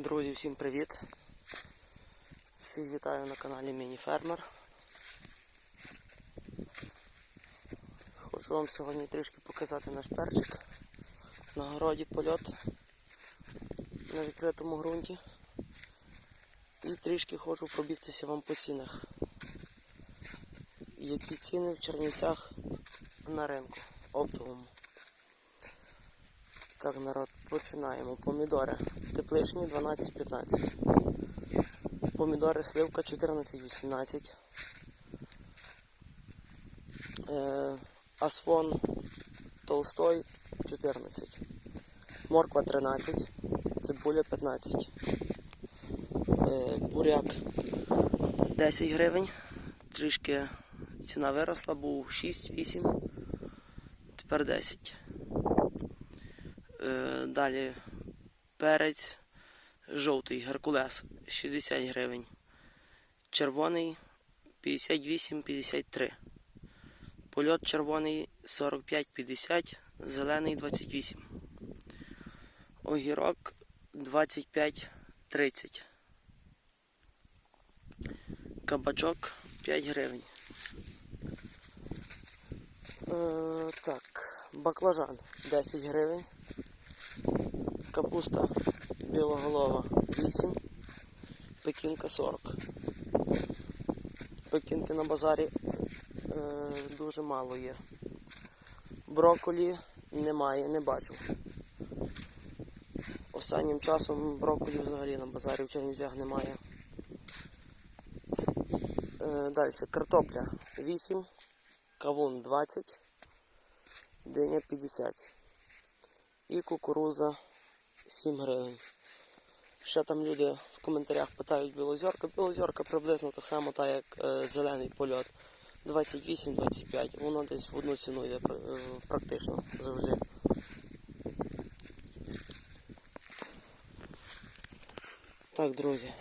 Друзі, всім привіт! Всіх вітаю на каналі Міні-Фермер. Хочу вам сьогодні трішки показати наш перчик. На городі польот на відкритому ґрунті. І трішки хочу пробігтися вам по цінах. Які ціни в Чернівцях на ринку оптовому. Так, народ, починаємо. Помідори тепличні 12-15. Помідори сливка 14-18. Е, Асфон Толстой 14. Морква 13. Цибуля 15. Е, буряк 10 гривень. Трішки ціна виросла, був 6-8. Тепер 10. Е, Далі перець жовтий Геркулес 60 гривень. Червоний 58-53. Польот червоний 45-50, зелений 28. Огірок 25-30. Кабачок 5 гривень. Е, так, баклажан 10 гривень. Капуста білоголова 8, пекінка 40. Пекінки на базарі е, дуже мало є. Броколі немає, не бачу. Останнім часом броколі взагалі на базарі в Чернівцях немає. Е, далі картопля 8, кавун 20, диня 50 і кукуруза 7 гривень. Ще там люди в коментарях питають білозорка. Білозорка приблизно так само, так як е, зелений польот. 28-25. Воно десь в одну ціну йде е, практично завжди. Так, друзі.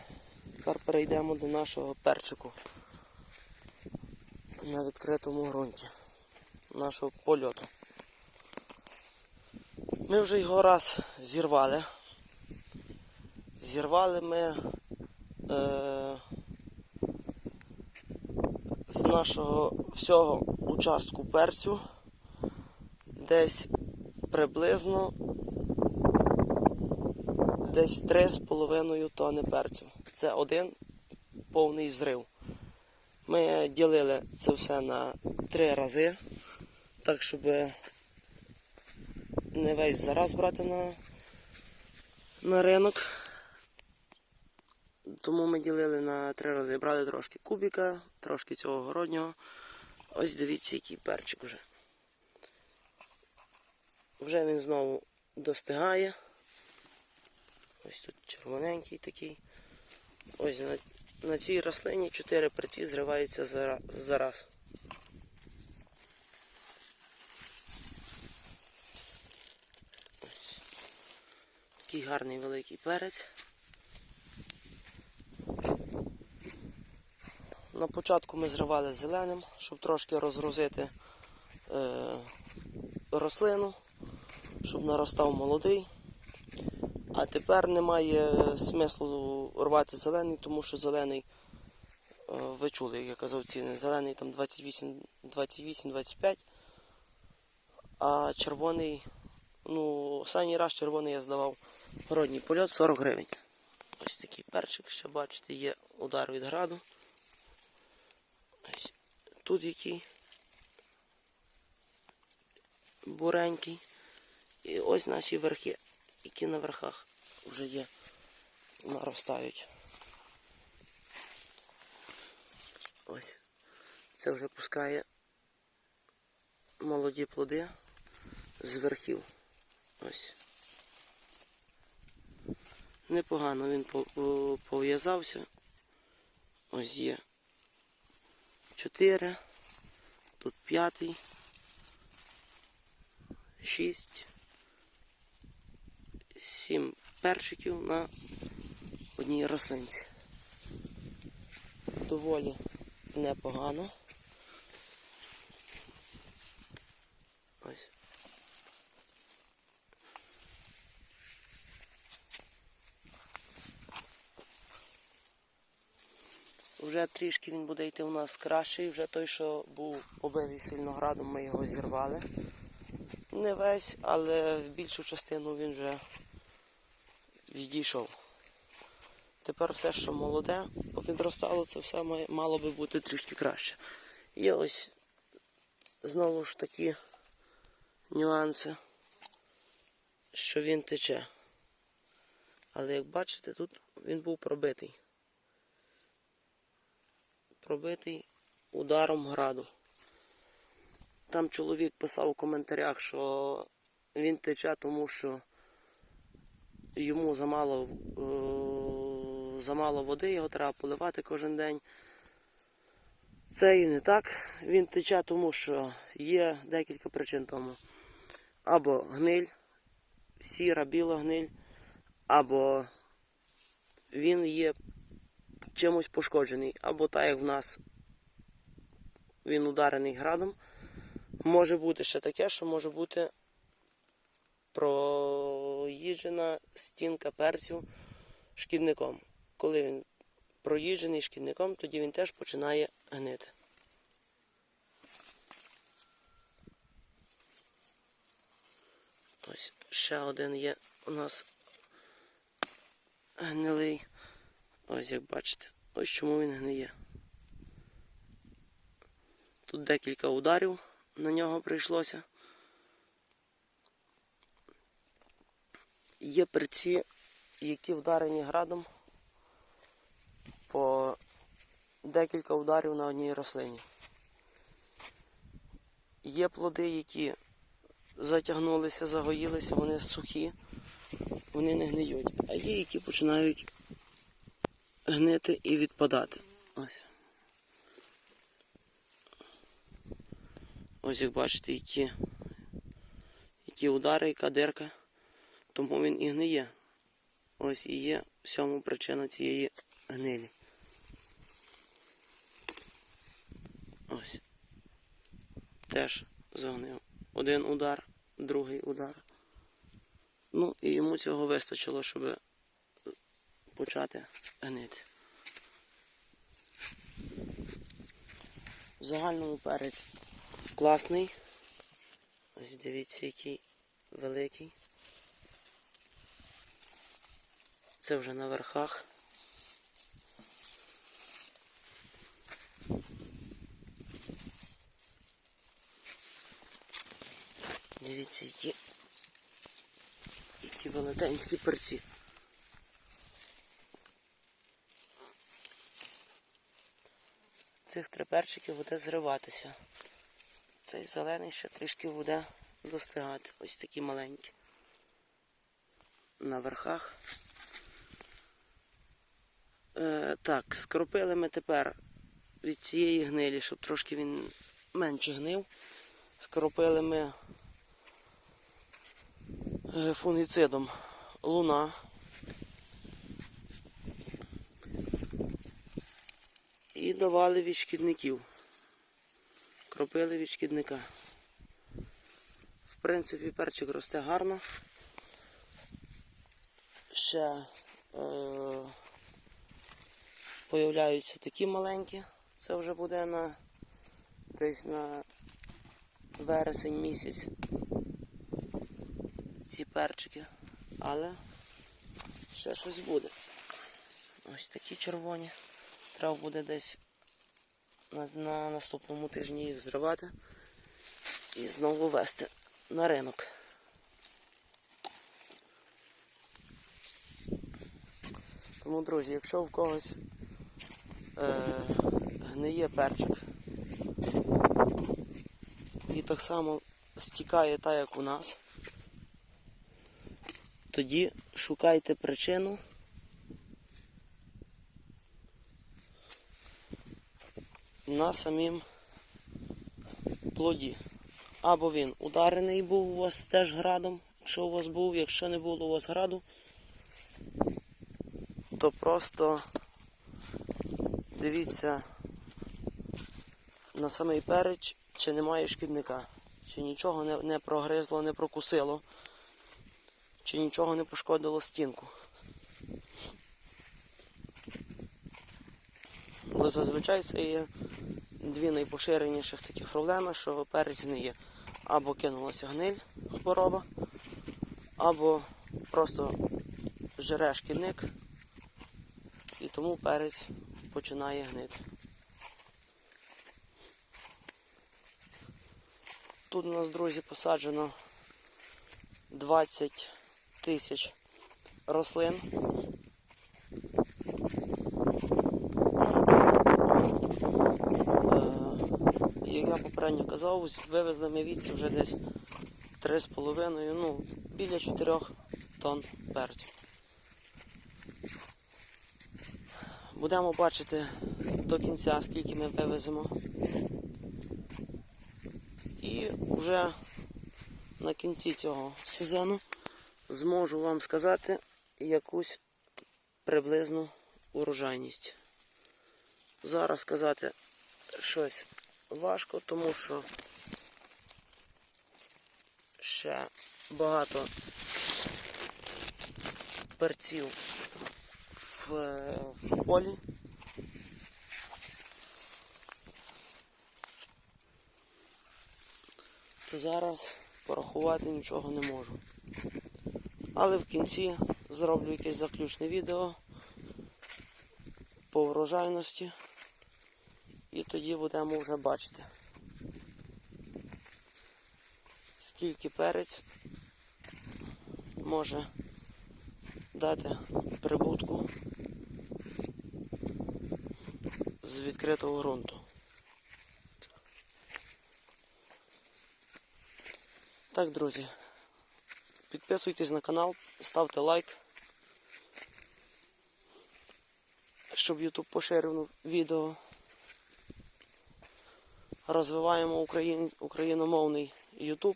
Тепер перейдемо до нашого перчику на відкритому ґрунті. Нашого польоту. Ми вже його раз зірвали. Зірвали ми е, з нашого всього участку перцю десь приблизно десь 3,5 тонни перцю. Це один повний зрив. Ми ділили це все на три рази, так щоб не весь зараз брати на, на ринок. Тому ми ділили на три рази. Брали трошки кубіка, трошки цього городнього. Ось дивіться, який перчик вже. Вже він знову достигає. Ось тут червоненький такий. Ось на, на цій рослині 4 перці зриваються за, за раз. Ось. Такий гарний великий перець. На початку ми зривали зеленим, щоб трошки розгрузити е, рослину, щоб наростав молодий. А тепер немає смислу рвати зелений, тому що зелений, е, ви чули, як я казав ціни, зелений там 28-25, а червоний, ну, останній раз червоний я здавав городній польот 40 гривень. Ось такий перчик, що бачите, є удар від граду. Ось тут який буренький. І ось наші верхи, які на верхах вже є, наростають. Ось. Це вже пускає молоді плоди з верхів. Ось. Непогано він по- по- пов'язався. Ось є 4, тут п'ятий, 6, 7 перчиків на одній рослинці. Доволі непогано. Ось. Вже трішки він буде йти у нас кращий. Вже той, що був побитий сильно градом, ми його зірвали. Не весь, але більшу частину він вже відійшов. Тепер все, що молоде, підростало, це все мало би бути трішки краще. Є ось знову ж такі нюанси, що він тече. Але як бачите, тут він був пробитий. Пробитий ударом граду. Там чоловік писав у коментарях, що він тече, тому що йому замало, е, замало води, його треба поливати кожен день. Це і не так. Він тече, тому що є декілька причин тому. Або гниль, сіра, біла гниль, або він є чимось пошкоджений, або так як в нас він ударений градом. Може бути ще таке, що може бути проїжджена стінка перцю шкідником. Коли він проїжджений шкідником, тоді він теж починає гнити. Ось ще один є у нас гнилий. Ось як бачите. Ось чому він гниє. Тут декілька ударів на нього прийшлося. Є перці, які вдарені градом по декілька ударів на одній рослині. Є плоди, які затягнулися, загоїлися, вони сухі, вони не гниють. А є, які починають гнити і відпадати. Ось. Ось як бачите, які, які удари, яка дирка. Тому він і гниє. Ось і є в цьому причина цієї гнилі. Ось. Теж загнив. Один удар, другий удар. Ну і йому цього вистачило, щоб почати гнити. В загальному перець класний. Ось дивіться, який великий. Це вже на верхах. Дивіться, які, які велетенські перці. Цих три перчиків буде зриватися. Цей зелений ще трішки буде достигати. Ось такі маленькі. На верхах. Е, так, скропили ми тепер від цієї гнилі, щоб трошки він менше гнив. Скропили ми е, фунгіцидом луна. І давали від шкідників. Кропили від шкідника. В принципі, перчик росте гарно. Ще е, появляються такі маленькі. Це вже буде на десь на вересень місяць. Ці перчики. Але ще щось буде. Ось такі червоні. Треба буде десь на, на наступному тижні їх зривати і знову вести на ринок. Тому, друзі, якщо в когось е, гниє перчик і так само стікає так, як у нас, тоді шукайте причину. На самім плоді. Або він ударений був у вас теж градом, якщо у вас був, якщо не було у вас граду, то просто дивіться на самий переч, чи немає шкідника, чи нічого не, не прогризло, не прокусило, чи нічого не пошкодило стінку. але зазвичай це є дві найпоширеніших таких проблеми, що перець не є. Або кинулася гниль, хвороба, або просто жере шкідник, і тому перець починає гнити. Тут у нас, друзі, посаджено 20 тисяч рослин. Е, Як я попередньо казав, вивезли ми віці вже десь 3,5, ну, біля 4 тонн перцю. Будемо бачити до кінця, скільки ми вивеземо. І вже на кінці цього сезону зможу вам сказати якусь приблизну урожайність. Зараз сказати щось важко, тому що ще багато перців в, в полі. То зараз порахувати нічого не можу. Але в кінці зроблю якесь заключне відео по врожайності і тоді будемо вже бачити, скільки перець може дати прибутку з відкритого ґрунту. Так, друзі, підписуйтесь на канал, ставте лайк, щоб YouTube поширив відео. Розвиваємо україн... україномовний YouTube.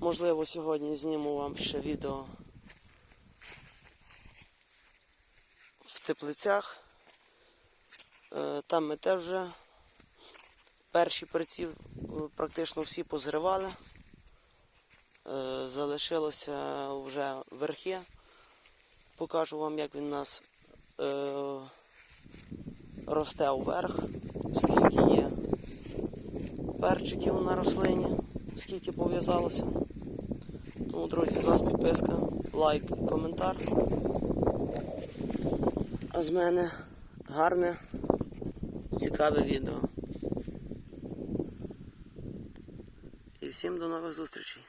Можливо, сьогодні зніму вам ще відео в теплицях. Е, Там ми теж вже перші перці е, практично всі позривали. Е, Залишилося вже верхи. Покажу вам, як він у нас е, росте вверх, скільки є перчиків на рослині, скільки пов'язалося. Тому, друзі, з вас підписка, лайк, коментар. А з мене гарне, цікаве відео. І всім до нових зустрічей.